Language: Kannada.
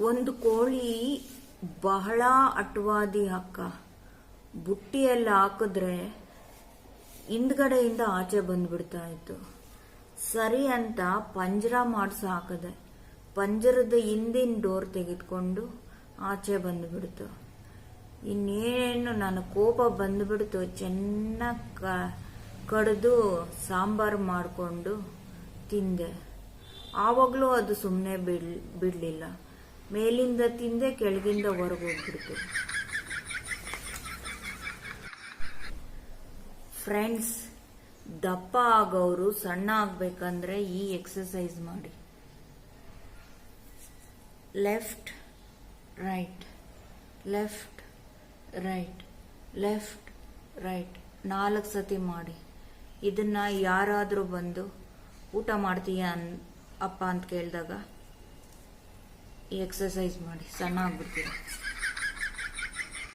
ಒಂದು ಕೋಳಿ ಬಹಳ ಅಟ್ವಾದಿ ಹಕ್ಕ. ಬುಟ್ಟಿಯೆಲ್ಲ ಹಾಕಿದ್ರೆ ಹಿಂದ್ಗಡೆಯಿಂದ ಆಚೆ ಬಂದ್ಬಿಡ್ತಾ ಇತ್ತು ಸರಿ ಅಂತ ಪಂಜರ ಮಾಡಿಸ ಹಾಕದೆ. ಪಂಜರದ ಹಿಂದಿನ ಡೋರ್ ತೆಗೆದುಕೊಂಡು ಆಚೆ ಬಂದ್ಬಿಡ್ತು. ಇನ್ನೇನು ನನ್ನ ಕೋಪ ಬಂದ್ಬಿಡ್ತು. ಚೆನ್ನಾಗಿ ಕಡ್ದು ಸಾಂಬಾರು ಮಾಡಿಕೊಂಡು ತಿಂದೆ. ಆವಾಗಲೂ ಅದು ಸುಮ್ಮನೆ ಬಿಡ್ ಬಿಡಲಿಲ್ಲ. ಮೇಲಿಂದ ತಿಂದೆ ಕೆಳಗಿಂದ ಹೊರಗೆ ಹೋಗ್ಬಿಡ್ತು. ಫ್ರೆಂಡ್ಸ್ ದಪ್ಪ ಆಗೋರು ಸಣ್ಣ ಆಗ್ಬೇಕಂದ್ರೆ ಈ ಎಕ್ಸಸೈಸ್ ಮಾಡಿ. Left right left right left right ನಾಲ್ಕು ಸತಿ ಮಾಡಿ. ಇದನ್ನ ಯಾರಾದರೂ ಬಂದು ಊಟ ಮಾಡ್ತೀಯ ಅನ್, ಅಪ್ಪ ಅಂತ ಕೇಳಿದಾಗ ಈ ಎಕ್ಸಸೈಸ್ ಮಾಡಿ ಸಣ್ಣ ಆಗ್ಬಿಡ್ತೀರ?